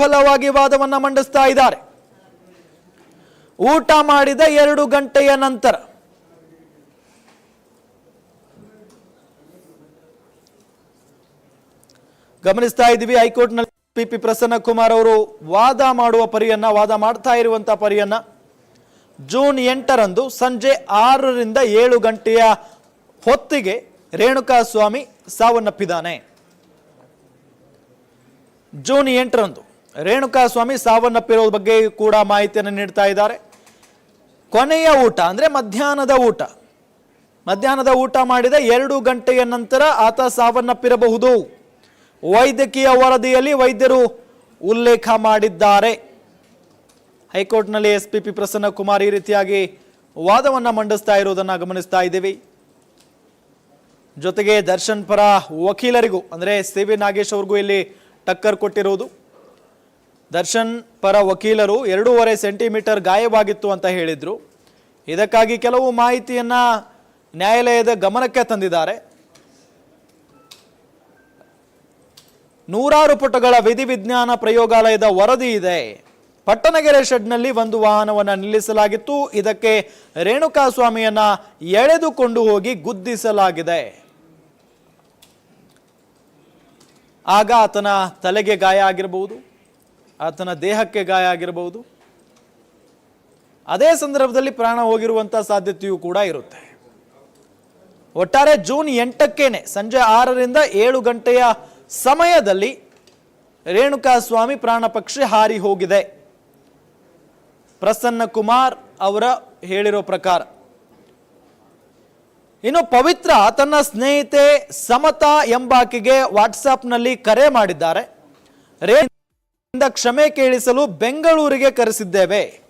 ಬಲವಾಗಿ ವಾದವನ್ನು ಮಂಡಿಸ್ತಾ ಇದ್ದಾರೆ. ಊಟ ಮಾಡಿದ ಎರಡು ಗಂಟೆಯ ನಂತರ ಗಮನಿಸ್ತಾ ಇದ್ದೀವಿ, ಹೈಕೋರ್ಟ್ನಲ್ಲಿ ಪಿ ಪಿ ಪ್ರಸನ್ನ ಕುಮಾರ್ ಅವರು ವಾದ ಮಾಡುವ ಪರಿಯನ್ನ, ವಾದ ಮಾಡ್ತಾ ಇರುವಂತ ಪರಿಯನ್ನ ಜೂನ್ ಎಂಟರಂದು ಸಂಜೆ ಆರರಿಂದ ಏಳು ಗಂಟೆಯ ಹೊತ್ತಿಗೆ ರೇಣುಕಾ ಸ್ವಾಮಿ ಸಾವನ್ನಪ್ಪಿದ್ದಾನೆ. ಜೂನ್ ಎಂಟರಂದು ರೇಣುಕಾ ಸ್ವಾಮಿ ಸಾವನ್ನಪ್ಪಿರೋ ಬಗ್ಗೆ ಕೂಡ ಮಾಹಿತಿಯನ್ನು ನೀಡ್ತಾ ಇದ್ದಾರೆ. ಕೊನೆಯ ಊಟ ಅಂದರೆ ಮಧ್ಯಾಹ್ನದ ಊಟ. ಮಧ್ಯಾಹ್ನದ ಊಟ ಮಾಡಿದ ಎರಡು ಗಂಟೆಯ ನಂತರ ಆತ ಸಾವನ್ನಪ್ಪಿರಬಹುದು. ವೈದ್ಯಕೀಯ ವರದಿಯಲ್ಲಿ ವೈದ್ಯರು ಉಲ್ಲೇಖ ಮಾಡಿದ್ದಾರೆ. ಹೈಕೋರ್ಟ್ನಲ್ಲಿ S P P Prasanna Kumar ಈ ರೀತಿಯಾಗಿ ವಾದವನ್ನು ಮಂಡಿಸ್ತಾ ಇರುವುದನ್ನು ಗಮನಿಸ್ತಾ ಇದ್ದೀವಿ. ಜೊತೆಗೆ ದರ್ಶನ್ ಪರ ವಕೀಲರಿಗೂ ಅಂದರೆ ಸಿ ವಿ ನಾಗೇಶ್ ಅವ್ರಿಗೂ ಇಲ್ಲಿ ಟಕ್ಕರ್ ಕೊಟ್ಟಿರುವುದು. ದರ್ಶನ್ ಪರ ವಕೀಲರು ಎರಡೂವರೆ ಸೆಂಟಿಮೀಟರ್ ಗಾಯವಾಗಿತ್ತು ಅಂತ ಹೇಳಿದರು. ಇದಕ್ಕಾಗಿ ಕೆಲವು ಮಾಹಿತಿಯನ್ನು ನ್ಯಾಯಾಲಯದ ಗಮನಕ್ಕೆ ತಂದಿದ್ದಾರೆ. ನೂರಾರು ಪುಟಗಳ ವಿಧಿವಿಜ್ಞಾನ ಪ್ರಯೋಗಾಲಯದ ವರದಿ ಇದೆ. ಪಟ್ಟಣಗೆರೆ ಶೆಡ್ನಲ್ಲಿ ಒಂದು ವಾಹನವನ್ನು ನಿಲ್ಲಿಸಲಾಗಿತ್ತು. ಇದಕ್ಕೆ ರೇಣುಕಾ ಸ್ವಾಮಿಯನ್ನ ಎಳೆದುಕೊಂಡು ಹೋಗಿ ಗುದ್ದಿಸಲಾಗಿದೆ. ಆಗ ಆತನ ತಲೆಗೆ ಗಾಯ ಆಗಿರಬಹುದು. ಆತನ ದೇಹಕ್ಕೆ ಗಾಯ ಆಗಿರಬಹುದು. ಅದೇ ಸಂದರ್ಭದಲ್ಲಿ ಪ್ರಾಣ ಹೋಗಿರುವಂತಹ ಸಾಧ್ಯತೆಯೂ ಕೂಡ ಇರುತ್ತೆ. ಒಟ್ಟಾರೆ ಜೂನ್ ಎಂಟಕ್ಕೇನೆ ಸಂಜೆ ಆರರಿಂದ ಏಳು ಗಂಟೆಯ ಸಮಯದಲ್ಲಿ ರೇಣುಕಾ ಸ್ವಾಮಿ ಪ್ರಾಣ ಪಕ್ಷಿ ಹಾರಿ ಹೋಗಿದೆ. ಪ್ರಸನ್ನ ಕುಮಾರ್ ಅವರ ಹೇಳಿರೋ ಪ್ರಕಾರ. ಇನ್ನು ಪವಿತ್ರ ತನ್ನ ಸ್ನೇಹಿತೆ ಸಮತಾ ಎಂಬಾಕೆಗೆ ವಾಟ್ಸಾಪ್ನಲ್ಲಿ ಕರೆ ಮಾಡಿದ್ದಾರೆ. ರೇಣುಯಿಂದ ಕ್ಷಮೆ ಕೇಳಿಸಲು ಬೆಂಗಳೂರಿಗೆ ಕರೆಸಿದ್ದೇವೆ.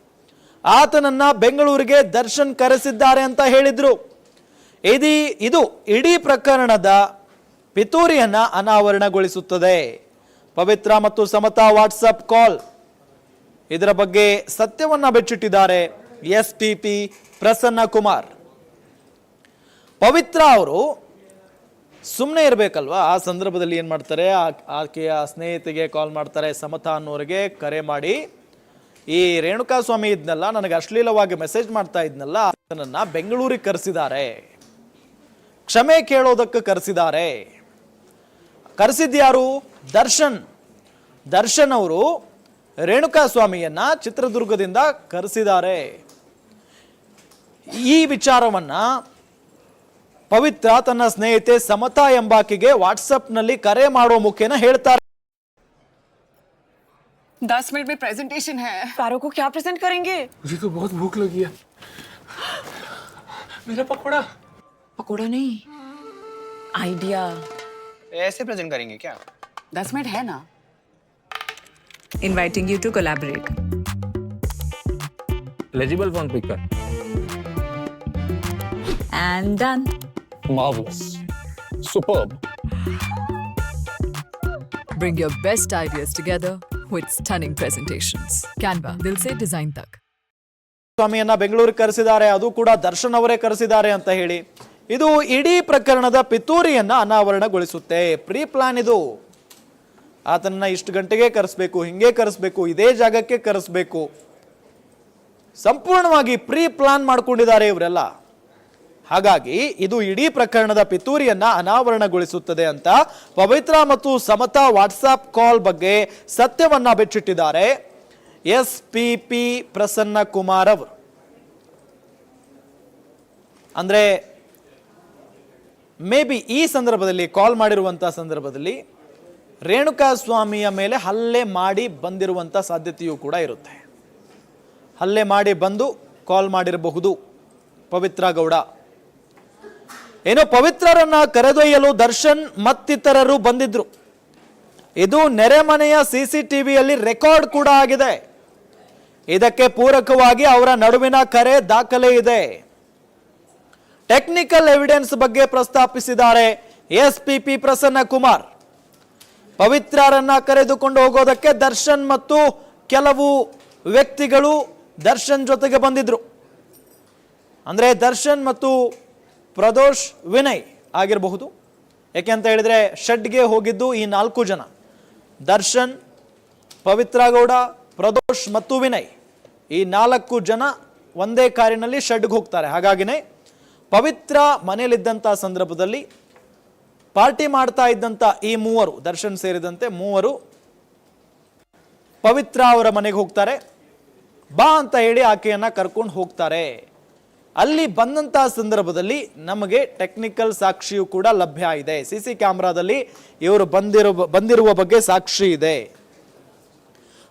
ಆತನನ್ನ ಬೆಂಗಳೂರಿಗೆ ದರ್ಶನ್ ಕರೆಸಿದ್ದಾರೆ ಅಂತ ಹೇಳಿದ್ರು. ಇದೀ, ಇದು ಇಡೀ ಪ್ರಕರಣದ ಪಿತೂರಿಯನ್ನ ಅನಾವರಣಗೊಳಿಸುತ್ತದೆ. ಪವಿತ್ರ ಮತ್ತು ಸಮತಾ ವಾಟ್ಸಪ್ ಕಾಲ್. ಇದರ ಬಗ್ಗೆ ಸತ್ಯವನ್ನ ಬೆಚ್ಚಿಟ್ಟಿದ್ದಾರೆ S P P Prasanna Kumar. Pavithra ಅವರು ಸುಮ್ಮನೆ ಇರಬೇಕಲ್ವಾ? ಆ ಸಂದರ್ಭದಲ್ಲಿ ಏನು ಮಾಡ್ತಾರೆ? ಆಕೆಯ ಸ್ನೇಹಿತೆಗೆ ಕಾಲ್ ಮಾಡ್ತಾರೆ, ಸಮತಾ ಅನ್ನೋರಿಗೆ ಕರೆ ಮಾಡಿ, ಈ ರೇಣುಕಾ ಸ್ವಾಮಿ ಇದ್ನಲ್ಲ, ನನಗೆ ಅಶ್ಲೀಲವಾಗಿ ಮೆಸೇಜ್ ಮಾಡ್ತಾ ಇದ್ನಲ್ಲ ಅದನ್ನು ಬೆಂಗಳೂರಿಗೆ ಕರೆಸಿದ್ದಾರೆ. ಕ್ಷಮೆ ಕೇಳೋದಕ್ಕೆ ಕರೆಸಿದ್ದಾರೆ. ಕರೆಸಿದ್ಯಾರು? ದರ್ಶನ್. ದರ್ಶನ್ ಅವರು ರೇಣುಕಾ ಸ್ವಾಮಿಯನ್ನ ಚಿತ್ರದುರ್ಗದಿಂದ ಕರೆಸಿದ್ದಾರೆ. ಈ ವಿಚಾರವನ್ನ ಪವಿತ್ರ ತನ್ನ ಸ್ನೇಹಿತೆ ಸಮತಾ ಎಂಬಾಕೆಗೆ ವಾಟ್ಸಪ್ನಲ್ಲಿ ಕರೆ ಮಾಡೋ ಮುಖೇನ ಹೇಳ್ತಾರೆ दस मिनट में प्रेजेंटेशन है कारों को क्या प्रेजेंट करेंगे मुझे तो बहुत भूख लगी है मेरा पकौड़ा पकोड़ा नहीं आइडिया ऐसे प्रेजेंट करेंगे क्या दस मिनट है ना inviting you to collaborate. Eligible phone pick कर And done. Marvelous. Superb. Bring your best ideas together with stunning presentations. Canva, Dil Se Design Tak. ಸ್ವಾಮಿಯನ್ನ ಬೆಂಗಳೂರಿಗೆ ಕರೆಸಿದ್ದಾರೆ ಅದು ಕೂಡ ದರ್ಶನ್ ಅವರೇ ಕರೆಸಿದ್ದಾರೆ ಅಂತ ಹೇಳಿ ಇದು ಇಡೀ ಪ್ರಕರಣದ ಪಿತೂರಿಯನ್ನ ಅನಾವರಣಗೊಳಿಸುತ್ತೆ ಪ್ರೀ ಪ್ಲಾನ್ ಇದು ಆತನನ್ನ ಇಷ್ಟು ಗಂಟೆಗೆ ಕರೆಸ್ಬೇಕು ಹಿಂಗೆ ಕರೆಸ್ಬೇಕು ಇದೇ ಜಾಗಕ್ಕೆ ಕರೆಸ್ಬೇಕು ಸಂಪೂರ್ಣವಾಗಿ ಪ್ರೀ ಪ್ಲಾನ್ ಮಾಡ್ಕೊಂಡಿದ್ದಾರೆ ಇವರೆಲ್ಲ ಹಾಗಾಗಿ ಇದು ಇಡೀ ಪ್ರಕರಣದ ಪಿತೂರಿಯನ್ನ ಅನಾವರಣಗೊಳಿಸುತ್ತದೆ ಅಂತ ಪವಿತ್ರ ಮತ್ತು ಸಮತಾ ವಾಟ್ಸಾಪ್ ಕಾಲ್ ಬಗ್ಗೆ ಸತ್ಯವನ್ನ ಬಿಚ್ಚಿಟ್ಟಿದ್ದಾರೆ. S P P Prasanna Kumar ಅವರು. ಅಂದ್ರೆ ಮೇ ಬಿ ಈ ಸಂದರ್ಭದಲ್ಲಿ, ಕಾಲ್ ಮಾಡಿರುವಂತಹ ಸಂದರ್ಭದಲ್ಲಿ ರೇಣುಕಾ ಸ್ವಾಮಿಯ ಮೇಲೆ ಹಲ್ಲೆ ಮಾಡಿ ಬಂದಿರುವಂಥ ಸಾಧ್ಯತೆಯೂ ಕೂಡ ಇರುತ್ತೆ. ಹಲ್ಲೆ ಮಾಡಿ ಬಂದು ಕಾಲ್ ಮಾಡಿರಬಹುದು ಪವಿತ್ರ ಗೌಡ. ಏನು ಪವಿತ್ರರನ್ನ ಕರೆದೊಯ್ಯಲು ದರ್ಶನ್ ಮತ್ತಿತರರು ಬಂದಿದ್ರು. ಇದು ನೆರೆಮನೆಯ ಸಿ ಸಿ ಟಿವಿಯಲ್ಲಿ ರೆಕಾರ್ಡ್ ಕೂಡ ಆಗಿದೆ. ಇದಕ್ಕೆ ಪೂರಕವಾಗಿ ಅವರ ನಡುವಿನ ಕರೆ ದಾಖಲೆ ಇದೆ. ಟೆಕ್ನಿಕಲ್ ಎವಿಡೆನ್ಸ್ ಬಗ್ಗೆ ಪ್ರಸ್ತಾಪಿಸಿದ್ದಾರೆ S P P Prasanna Kumar ಪವಿತ್ರರನ್ನ ಕರೆದುಕೊಂಡು ಹೋಗೋದಕ್ಕೆ ದರ್ಶನ್ ಮತ್ತು ಕೆಲವು ವ್ಯಕ್ತಿಗಳು ದರ್ಶನ್ ಜೊತೆಗೆ ಬಂದಿದ್ರು. ಅಂದ್ರೆ ದರ್ಶನ್ ಮತ್ತು ಪ್ರದೋಷ್ ವಿನಯ್ ಆಗಿರಬಹುದು. ಯಾಕೆ ಅಂತ ಹೇಳಿದ್ರೆ ಷಡ್ಗೆ ಹೋಗಿದ್ದು ಈ ನಾಲ್ಕು ಜನ. ದರ್ಶನ್ ಪವಿತ್ರ ಗೌಡ ಪ್ರದೋಷ್ ಮತ್ತು ವಿನಯ್. ಈ ನಾಲ್ಕು ಜನ ಒಂದೇ ಕಾರಿನಲ್ಲಿ ಷಡ್ಗೆ ಹೋಗ್ತಾರೆ. ಹಾಗಾಗಿನೇ ಪವಿತ್ರ ಮನೆಯಲ್ಲಿದ್ದಂಥ ಸಂದರ್ಭದಲ್ಲಿ ಪಾರ್ಟಿ ಮಾಡ್ತಾ ಇದ್ದಂಥ ಈ ಮೂವರು, ದರ್ಶನ್ ಸೇರಿದಂತೆ ಮೂವರು ಪವಿತ್ರ ಅವರ ಮನೆಗೆ ಹೋಗ್ತಾರೆ. ಬಾ ಅಂತ ಹೇಳಿ ಆಕೆಯನ್ನು ಕರ್ಕೊಂಡು ಹೋಗ್ತಾರೆ. ಅಲ್ಲಿ ಬಂದಂತಹ ಸಂದರ್ಭದಲ್ಲಿ ನಮಗೆ ಟೆಕ್ನಿಕಲ್ ಸಾಕ್ಷಿಯು ಕೂಡ ಲಭ್ಯ ಇದೆ. ಸಿ ಸಿ ಕ್ಯಾಮ್ರಾದಲ್ಲಿ ಇವರು ಬಂದಿರುವ ಬಂದಿರುವ ಬಗ್ಗೆ ಸಾಕ್ಷಿ ಇದೆ.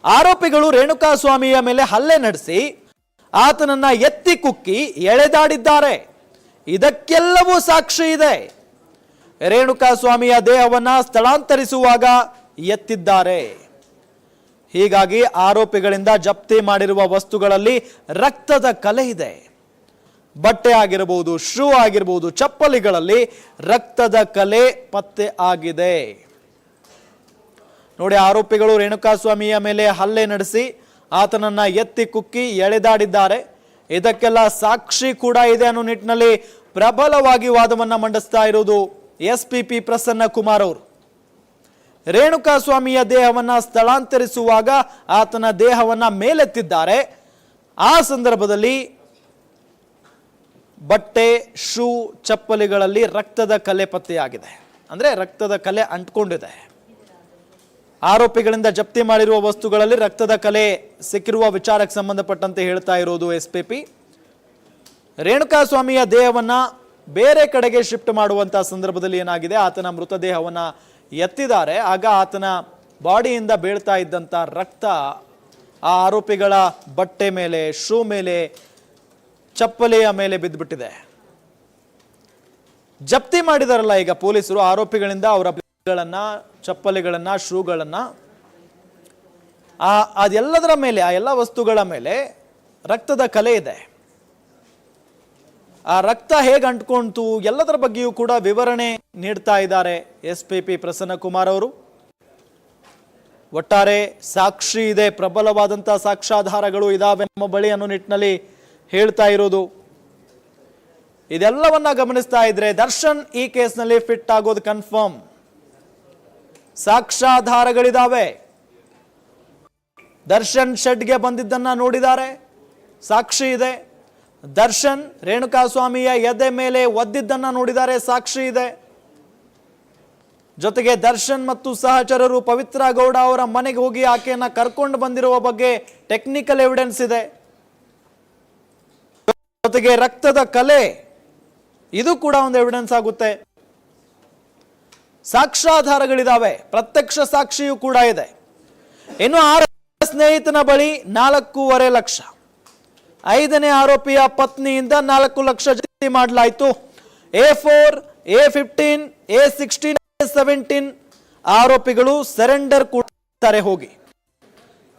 ಆರೋಪಿಗಳು ರೇಣುಕಾ ಸ್ವಾಮಿಯ ಮೇಲೆ ಹಲ್ಲೆ ನಡೆಸಿ ಆತನನ್ನ ಎತ್ತಿ ಕುಕ್ಕಿ ಎಳೆದಾಡಿದ್ದಾರೆ. ಇದಕ್ಕೆಲ್ಲವೂ ಸಾಕ್ಷಿ ಇದೆ. ರೇಣುಕಾ ಸ್ವಾಮಿಯ ದೇಹವನ್ನ ಸ್ಥಳಾಂತರಿಸುವಾಗ ಎತ್ತಿದ್ದಾರೆ. ಹೀಗಾಗಿ ಆರೋಪಿಗಳಿಂದ ಜಪ್ತಿ ಮಾಡಿರುವ ವಸ್ತುಗಳಲ್ಲಿ ರಕ್ತದ ಕಲೆ ಇದೆ. ಬಟ್ಟೆ ಆಗಿರಬಹುದು ಶೂ ಆಗಿರಬಹುದು ಚಪ್ಪಲಿಗಳಲ್ಲಿ ರಕ್ತದ ಕಲೆ ಪತ್ತೆ ಆಗಿದೆ. ನೋಡಿ, ಆರೋಪಿಗಳು ರೇಣುಕಾಸ್ವಾಮಿಯ ಮೇಲೆ ಹಲ್ಲೆ ನಡೆಸಿ ಆತನನ್ನ ಎತ್ತಿ ಕುಕ್ಕಿ ಎಳೆದಾಡಿದ್ದಾರೆ. ಇದಕ್ಕೆಲ್ಲ ಸಾಕ್ಷಿ ಕೂಡ ಇದೆ ಅನ್ನೋ ನಿಟ್ಟಿನಲ್ಲಿ ಪ್ರಬಲವಾಗಿ ವಾದವನ್ನ ಮಂಡಿಸ್ತಾ ಇರುವುದು S P P Prasanna Kumar ಅವರು. ರೇಣುಕಾಸ್ವಾಮಿಯ ದೇಹವನ್ನ ಸ್ಥಳಾಂತರಿಸುವಾಗ ಆತನ ದೇಹವನ್ನ ಮೇಲೆತ್ತಿದ್ದಾರೆ. ಆ ಸಂದರ್ಭದಲ್ಲಿ ಬಟ್ಟೆ, ಶೂ, ಚಪ್ಪಲಿಗಳಲ್ಲಿ ರಕ್ತದ ಕಲೆ ಪತ್ತೆಯಾಗಿದೆ. ಅಂದ್ರೆ ರಕ್ತದ ಕಲೆ ಅಂಟ್ಕೊಂಡಿದೆ. ಆರೋಪಿಗಳಿಂದ ಜಪ್ತಿ ಮಾಡಿರುವ ವಸ್ತುಗಳಲ್ಲಿ ರಕ್ತದ ಕಲೆ ಸಿಕ್ಕಿರುವ ವಿಚಾರಕ್ಕೆ ಸಂಬಂಧಪಟ್ಟಂತೆ ಹೇಳ್ತಾ ಇರೋದು ಎಸ್ ಪಿ ಪಿ. ರೇಣುಕಾಸ್ವಾಮಿಯ ದೇಹವನ್ನ ಬೇರೆ ಕಡೆಗೆ ಶಿಫ್ಟ್ ಮಾಡುವಂಥ ಸಂದರ್ಭದಲ್ಲಿ ಏನಾಗಿದೆ? ಆತನ ಮೃತದೇಹವನ್ನು ಎತ್ತಿದ್ದಾರೆ. ಆಗ ಆತನ ಬಾಡಿಯಿಂದ ಬೀಳ್ತಾ ಇದ್ದಂಥ ರಕ್ತ ಆ ಆರೋಪಿಗಳ ಬಟ್ಟೆ ಮೇಲೆ, ಶೂ ಮೇಲೆ ಚಪ್ಪಲಿಯ ಮೇಲೆ ಬಿದ್ದುಬಿಟ್ಟಿದೆ. ಜಪ್ತಿ ಮಾಡಿದಾರಲ್ಲ ಈಗ ಪೊಲೀಸರು ಆರೋಪಿಗಳಿಂದ ಅವರ ಗಳನ್ನ ಚಪ್ಪಲಿಗಳನ್ನ, ಶೂಗಳನ್ನ. ಆ, ಅದೆಲ್ಲದರ ಮೇಲೆ, ಆ ಎಲ್ಲ ವಸ್ತುಗಳ ಮೇಲೆ ರಕ್ತದ ಕಲೆ ಇದೆ. ಆ ರಕ್ತ ಹೇಗೆ ಅಂಟ್ಕೊಂತು ಎಲ್ಲದರ ಬಗ್ಗೆಯೂ ಕೂಡ ವಿವರಣೆ ನೀಡ್ತಾ ಇದ್ದಾರೆ S P P Prasanna Kumar ಅವರು. ಒಟ್ಟಾರೆ ಸಾಕ್ಷಿ ಇದೆ, ಪ್ರಬಲವಾದಂತಹ ಸಾಕ್ಷ್ಯಾಧಾರಗಳು ಇದಾವೆ ನಮ್ಮ ಬಳಿ ಅನ್ನೋ ನಿಟ್ಟಿನಲ್ಲಿ. ಹೇಳ್ತಾ ಇರೋದು. ಇದೆಲ್ಲವನ್ನ ಗಮನಿಸ್ತಾ ಇದ್ರೆ ದರ್ಶನ್ ಈ ಕೇಸ್ನಲ್ಲಿ ಫಿಟ್ ಆಗೋದು ಕನ್ಫರ್ಮ್. ಸಾಕ್ಷ್ಯಾಧಾರಗಳಿದಾವೆ. ದರ್ಶನ್ ಶೆಡ್ಗೆ ಬಂದಿದ್ದನ್ನ ನೋಡಿದ್ದಾರೆ ಸಾಕ್ಷಿ ಇದೆ. ದರ್ಶನ್ ರೇಣುಕಾಸ್ವಾಮಿಯ ಎದೆ ಮೇಲೆ ಒದ್ದಿದ್ದನ್ನ ನೋಡಿದ್ದಾರೆ ಸಾಕ್ಷಿ ಇದೆ. ಜೊತೆಗೆ ದರ್ಶನ್ ಮತ್ತು ಸಹಚರರು ಪವಿತ್ರ ಗೌಡ ಅವರ ಮನೆಗೆ ಹೋಗಿ ಆಕೆಯನ್ನ ಕರ್ಕೊಂಡು ಬಂದಿರುವ ಬಗ್ಗೆ ಟೆಕ್ನಿಕಲ್ ಎವಿಡೆನ್ಸ್ ಇದೆ. ಜೊತೆಗೆ ರಕ್ತದ ಕಲೆ, ಇದು ಕೂಡ ಒಂದು ಎವಿಡೆನ್ಸ್ ಆಗುತ್ತೆ. ಸಾಕ್ಷ್ಯಾಧಾರಗಳಿದಾವೆ, ಪ್ರತ್ಯಕ್ಷ ಸಾಕ್ಷಿಯೂ ಕೂಡ ಇದೆ. ಇನ್ನು ಆರ ಸ್ನೇಹಿತನ ಬಳಿ ನಾಲ್ಕೂವರೆ ಲಕ್ಷ. ಐದನೇ ಆರೋಪಿಯ ಪತ್ನಿಯಿಂದ ನಾಲ್ಕು ಲಕ್ಷ ಜಪ್ತಿ ಮಾಡಲಾಯಿತು. A four, A fifteen, A sixteen, A seventeen ಆರೋಪಿಗಳು ಸರೆಂಡರ್ ಕೂಡ ಹೋಗಿ.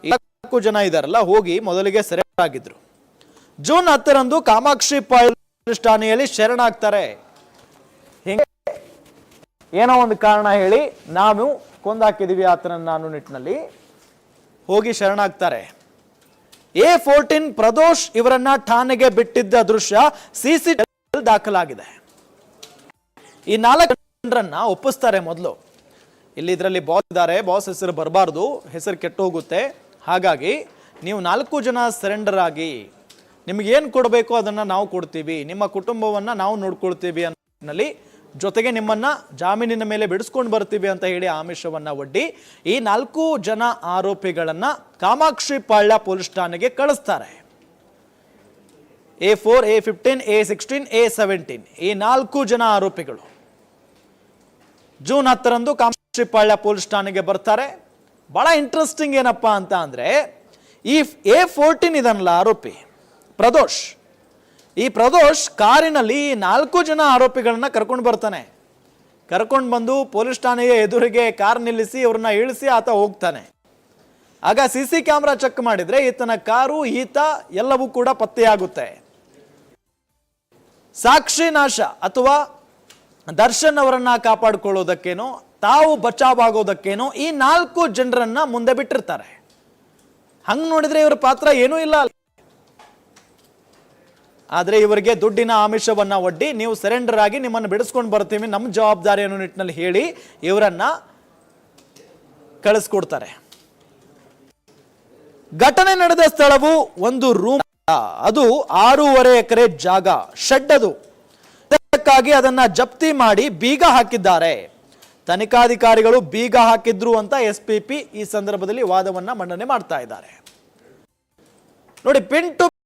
ನಾಲ್ಕು ಜನ ಇದಾರಲ್ಲ, ಹೋಗಿ ಮೊದಲಿಗೆ ಸೆರೆಂಡರ್ ಆಗಿದ್ರು. ಜೂನ್ ಹತ್ತರಂದು ಕಾಮಾಕ್ಷಿ ಪೊಲೀಸ್ ಠಾಣೆಯಲ್ಲಿ ಶರಣಾಗ್ತಾರೆ. ಹಿಂಗೆ ಏನೋ ಒಂದು ಕಾರಣ ಹೇಳಿ ನಾವು ಕೊಂದಾಕಿದೀವಿ ಆತನನ್ನ ಅನ್ನೋ ನಿಟ್ಟಿನಲ್ಲಿ. ಹೋಗಿ ಶರಣಾಗ್ತಾರೆ. ಎ ಫೋರ್ಟೀನ್ ಪ್ರದೋಷ್ ಇವರನ್ನ ಠಾಣೆಗೆ ಬಿಟ್ಟಿದ್ದ ದೃಶ್ಯ ಸಿಸಿ ದಾಖಲಾಗಿದೆ. ಈ ನಾಲ್ಕು ಜನರನ್ನ ಒಪ್ಪಿಸ್ತಾರೆ ಮೊದಲು. ಇಲ್ಲಿ ಇದರಲ್ಲಿ ಬಾಸ್ ಇದ್ದಾರೆ. ಬಾಸ್ ಹೆಸರು ಬರಬಾರ್ದು. ಹೆಸರು ಕೆಟ್ಟು ಹೋಗುತ್ತೆ. ಹಾಗಾಗಿ ನೀವು ನಾಲ್ಕು ಜನ ಸರೆಂಡರ್ ಆಗಿ ನಿಮ್ಗೆ ಏನು ಕೊಡಬೇಕು ಅದನ್ನು ನಾವು ಕೊಡ್ತೀವಿ. ನಿಮ್ಮ ಕುಟುಂಬವನ್ನು ನಾವು ನೋಡ್ಕೊಳ್ತೀವಿ ಅನ್ನಲ್ಲಿ ಜೊತೆಗೆ ನಿಮ್ಮನ್ನು ಜಾಮೀನಿನ ಮೇಲೆ ಬಿಡಿಸ್ಕೊಂಡು ಬರ್ತೀವಿ ಅಂತ ಹೇಳಿ ಆಮಿಷವನ್ನು ಒಡ್ಡಿ ಈ ನಾಲ್ಕು ಜನ ಆರೋಪಿಗಳನ್ನು ಕಾಮಾಕ್ಷಿ ಪಾಳ್ಯ ಪೊಲೀಸ್ ಠಾಣೆಗೆ ಕಳಿಸ್ತಾರೆ. A four, A fifteen, A sixteen, A seventeen ಈ ನಾಲ್ಕು ಜನ ಆರೋಪಿಗಳು. ಜೂನ್ ಹತ್ತರಂದು ಕಾಮಾಕ್ಷಿ ಪಾಳ್ಯ ಪೊಲೀಸ್ ಠಾಣೆಗೆ ಬರ್ತಾರೆ. ಬಹಳ ಇಂಟ್ರೆಸ್ಟಿಂಗ್ ಏನಪ್ಪಾ ಅಂತ ಅಂದರೆ ಈ ಎ ಫೋರ್ಟೀನ್ ಇದನ್ನಲ್ಲ ಆರೋಪಿ. ಪ್ರದೋಷ್. ಈ ಪ್ರದೋಷ್ ಕಾರಿನಲ್ಲಿ ನಾಲ್ಕು ಜನ ಆರೋಪಿಗಳನ್ನ ಕರ್ಕೊಂಡು ಬರ್ತಾನೆ. ಕರ್ಕೊಂಡು ಬಂದು ಪೊಲೀಸ್ ಠಾಣೆಯ ಎದುರಿಗೆ ಕಾರ್ ನಿಲ್ಲಿಸಿ ಅವ್ರನ್ನ ಇಳಿಸಿ ಆತ ಹೋಗ್ತಾನೆ. ಆಗ ಸಿ ಸಿ ಕ್ಯಾಮ್ರಾ ಚೆಕ್ ಮಾಡಿದ್ರೆ ಈತನ ಕಾರು, ಈತ ಎಲ್ಲವೂ ಕೂಡ ಪತ್ತೆಯಾಗುತ್ತೆ. ಸಾಕ್ಷಿ ನಾಶ ಅಥವಾ ದರ್ಶನ್ ಅವರನ್ನ ಕಾಪಾಡಿಕೊಳ್ಳೋದಕ್ಕೇನೋ, ತಾವು ಬಚಾವಾಗೋದಕ್ಕೇನೋ ಈ ನಾಲ್ಕು ಜನರನ್ನ ಮುಂದೆ ಬಿಟ್ಟಿರ್ತಾರೆ. ಹಂಗ್ ನೋಡಿದ್ರೆ ಇವರ ಪಾತ್ರ ಏನೂ ಇಲ್ಲ. ಆದ್ರೆ ಇವರಿಗೆ ದುಡ್ಡಿನ ಆಮಿಷವನ್ನ ಒಡ್ಡಿ ನೀವು ಸರೆಂಡರ್ ಆಗಿ ನಿಮ್ಮನ್ನು ಬಿಡಿಸ್ಕೊಂಡು ಬರ್ತೀವಿ. ನಮ್ಮ ಜವಾಬ್ದಾರಿ ಅನ್ನೋ ನಿಟ್ಟಿನಲ್ಲಿ ಹೇಳಿ ಇವರನ್ನು ಕಳಿಸ್ಕೊಡ್ತಾರೆ. ಘಟನೆ ನಡೆದ ಸ್ಥಳವು ಒಂದು ರೂಮ್ ಅದು ಆರೂವರೆ ಎಕರೆ ಜಾಗ ಶೆಡ್ ಅದು. ಅದಕ್ಕಾಗಿ ಅದನ್ನ ಜಪ್ತಿ ಮಾಡಿ ಬೀಗ ಹಾಕಿದ್ದಾರೆ. ತನಿಖಾಧಿಕಾರಿಗಳು ಬೀಗ ಹಾಕಿದ್ರು ಅಂತ ಎಸ್ ಈ ಸಂದರ್ಭದಲ್ಲಿ ವಾದವನ್ನ ಮಂಡನೆ ಮಾಡ್ತಾ ಇದ್ದಾರೆ. ನೋಡಿ ಪಿನ್ ಟು